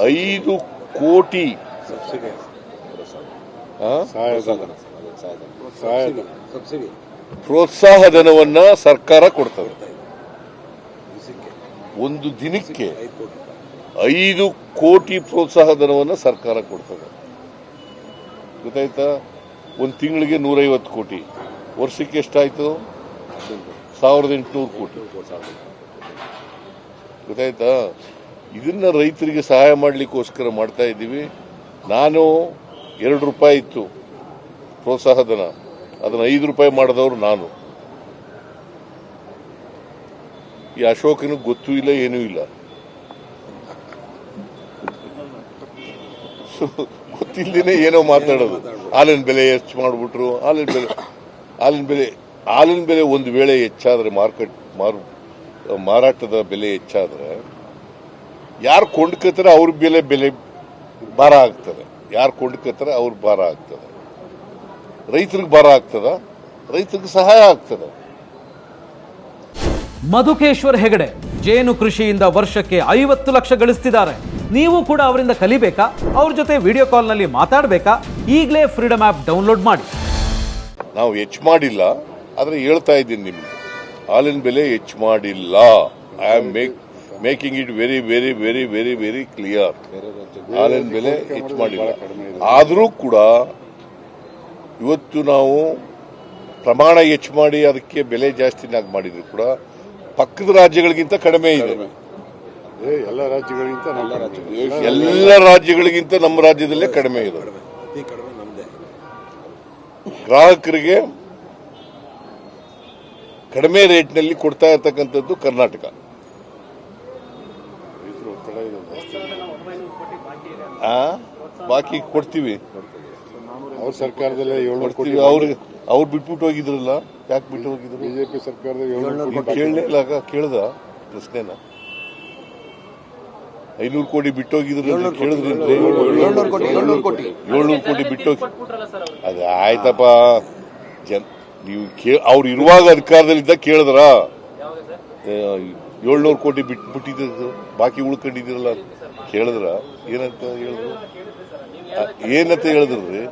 ಐದು ಕೋಟಿ. ಪ್ರೋತ್ಸಾಹ ಧನವನ್ನ ಸರ್ಕಾರ ಕೊಡ್ತದೆ. ಒಂದು ದಿನಕ್ಕೆ ಐದು ಕೋಟಿ. ರೂಪಾಯಿ ಐದು ಕೋಟಿ ಪ್ರೋತ್ಸಾಹ ಧನವನ್ನ ಸರ್ಕಾರ ಕೊಡ್ತದೆ. ಗೊತ್ತಾಯ್ತಾ? ಒಂದು ತಿಂಗಳಿಗೆ ನೂರೈವತ್ತು ಕೋಟಿ. ವರ್ಷಕ್ಕೆ ಎಷ್ಟಾಯ್ತು? ಸಾವಿರದ ಎಂಟುನೂರು ಕೋಟಿ. ಗೊತ್ತಾಯ್ತಾ? ಇದನ್ನ ರೈತರಿಗೆ ಸಹಾಯ ಮಾಡಲಿಕ್ಕೋಸ್ಕರ ಮಾಡ್ತಾ ಇದ್ದೀವಿ. ನಾನು ಎರಡು ರೂಪಾಯಿ ಇತ್ತು ಪ್ರೋತ್ಸಾಹಧನ. ಅದನ್ನು ಐದು ರೂಪಾಯಿ ಮಾಡಿದವರು ನಾನು. ಈ ಅಶೋಕನಿಗೆ ಗೊತ್ತೂ ಇಲ್ಲ, ಏನೂ ಇಲ್ಲ. ಗೊತ್ತಿಲ್ಲದೇ ಏನೋ ಮಾತಾಡೋದು. ಹಾಲಿನ ಬೆಲೆ ಹೆಚ್ಚು ಮಾಡಿಬಿಟ್ರು. ಹಾಲಿನ ಬೆಲೆ ಹಾಲಿನ ಬೆಲೆ ಹಾಲಿನ ಬೆಲೆ ಒಂದು ವೇಳೆ ಹೆಚ್ಚಾದರೆ ಮಾರ್ಕೆಟ್, ಮಾರು, ಮಾರಾಟದ ಬೆಲೆ ಹೆಚ್ಚಾದ್ರೆ ಯಾರು ಕೊಂಡ್ಕೋತಾರೆ ಅವ್ರ ಬೆಲೆ ಬೆಲೆ ಭಾರ ಆಗ್ತದೆ. ಯಾರು ಕೊಂಡ್ಕೋತಾರೆ ಅವ್ರ ಭಾರ ಆಗ್ತದೆ. ರೈತರಿಗೆ ಭಾರ ಆಗ್ತದ? ರೈತರಿಗೆ ಸಹಾಯ ಆಗ್ತದೆ. ಮಧುಕೇಶ್ವರ್ ಹೆಗಡೆ ಜೇನು ಕೃಷಿಯಿಂದ ವರ್ಷಕ್ಕೆ ಐವತ್ತು ಲಕ್ಷ ಗಳಿಸ್ತಿದ್ದಾರೆ. ನೀವು ಕೂಡ ಅವರಿಂದ ಕಲಿಬೇಕಾ? ಅವ್ರ ಜೊತೆ ವಿಡಿಯೋ ಕಾಲ್ನಲ್ಲಿ ಮಾತಾಡಬೇಕಾ? ಈಗಲೇ ಫ್ರೀಡಮ್ ಆ್ಯಪ್ ಡೌನ್ಲೋಡ್ ಮಾಡಿ. ನಾವು ಹೆಚ್ಚು ಮಾಡಿಲ್ಲ ಆದರೆ ಹೇಳ್ತಾ ಇದ್ದೀನಿ ನಿಮ್ಗೆ. ಹಾಲಿನ ಬೆಲೆ ಹೆಚ್ಚು ಮಾಡಿಲ್ಲ. I am make making it very very very very very clear ಹಾಲಿನ ಬೆಲೆ ಹೆಚ್ಚು ಮಾಡಿಲ್ಲ. ಆದರೂ ಕೂಡ ಇವತ್ತು ನಾವು ಪ್ರಮಾಣ ಹೆಚ್ಚು ಮಾಡಿ ಅದಕ್ಕೆ ಬೆಲೆ ಜಾಸ್ತಿನಾಗಿ ಮಾಡಿದ್ರು ಕೂಡ ಪಕ್ಕದ ರಾಜ್ಯಗಳಿಗಿಂತ ಕಡಿಮೆ ಇದೆ. ಏ, ಎಲ್ಲ ರಾಜ್ಯಗಳಿಗಿಂತ ಎಲ್ಲ ರಾಜ್ಯಗಳಿಗಿಂತ ನಮ್ಮ ರಾಜ್ಯದಲ್ಲೇ ಕಡಿಮೆ ಇದೆ. ಗ್ರಾಹಕರಿಗೆ ಕಡಿಮೆ ರೇಟ್ನಲ್ಲಿ ಕೊಡ್ತಾ ಇರತಕ್ಕಂಥದ್ದು ಕರ್ನಾಟಕ. ಬಾಕಿ ಕೊಡ್ತೀವಿ. ಅವ್ರ ಸರ್ಕಾರದಲ್ಲೇ ಏಳ್ನೂರು ಕೋಟಿ ಕೊಡ್ತೀವಿ. ಅವ್ರಿಗೆ ಅವ್ರು ಬಿಟ್ಬಿಟ್ಟು ಹೋಗಿದ್ರಲ್ಲ? ಯಾಕೆ ಬಿಟ್ಟು ಹೋಗಿದ್ರು? ಬಿಜೆಪಿ ಸರ್ಕಾರದ ಏಳ್ನೂರು ಕೇಳಲೇ ಇಲ್ಲ ಕೇಳ್ದ ಪ್ರಶ್ನೆನ? ಐನೂರು ಕೋಟಿ ಬಿಟ್ಟು ಹೋಗಿದ್ರು ಕೇಳಿದ್ರಿ ಏಳ್ನೂರು ಕೋಟಿ. ಏಳ್ನೂರು ಕೋಟಿ. ಏಳ್ನೂರು ಕೋಟಿ. ಬಿಟ್ಟು ಅದ ಆಯ್ತಪ್ಪ. ಜನ್ ನೀವು ಕೇ ಅವ್ರು ಇರುವಾಗ ಅಧಿಕಾರದಲ್ಲಿದ್ದ ಕೇಳಿದ್ರ? ಏಳ್ನೂರು ಕೋಟಿ ಬಿಟ್ಟು ಬಿಟ್ಟಿದ್ದು ಬಾಕಿ ಉಳ್ಕೊಂಡಿದ್ದೀರಲ್ಲ ಕೇಳಿದ್ರ? ಏನಂತ ಹೇಳಿದ್ರು? ಏನಂತ ಹೇಳಿದ್ರಿ